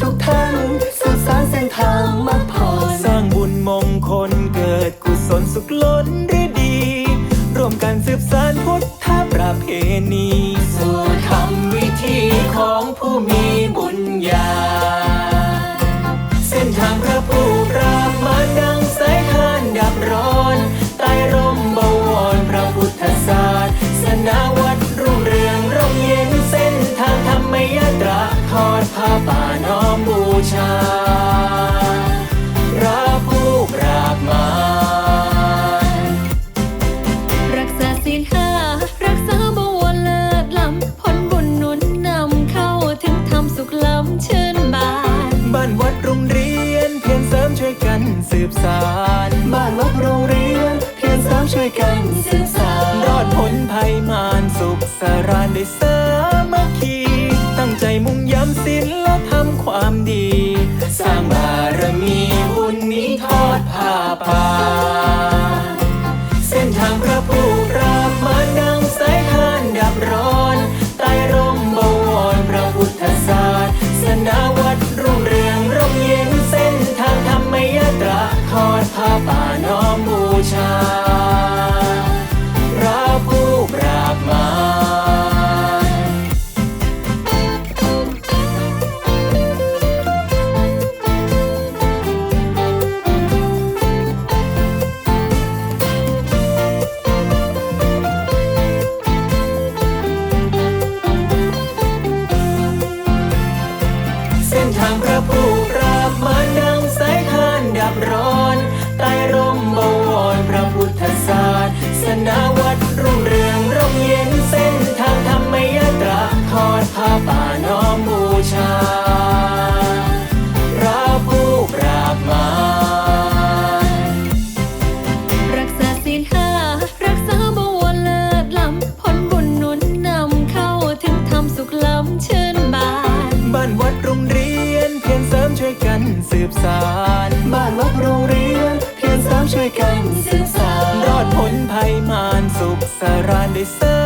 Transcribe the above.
ทุกท่านสืบสานเส้นทางมาผ่อนสร้างบุญมงคลเกิดกุศลสุขล้นฤดี ร่วมกันสืบสานพุทธประเพณีสู่ธรรมวิธีของผู้มีบุญญา เส้นทางพระผู้ปราบมารดังสายทานดับร้อนใต้ร่มบวรพระพุทธศาสสนาวัดรุ่งเรืองร่มเย็นเส้นทางธรรมยตราทอดผ้าป่าน สานบ้านวัดโรงเรียน เพียรสามช่วยกันสืบสานรอดพ้นภัยมารสุขสารานได้สามัคคี ตั้งใจมุ่งย้ำศีลและทำความดี สร้างบารมีบุญนี้ทอดผ้าป่า 差 สืบสานบ้านวัดโรงเรียน เพียรสามช่วยกันสืบสานรอดพ้นภัยมารสุขสารานได้เสริ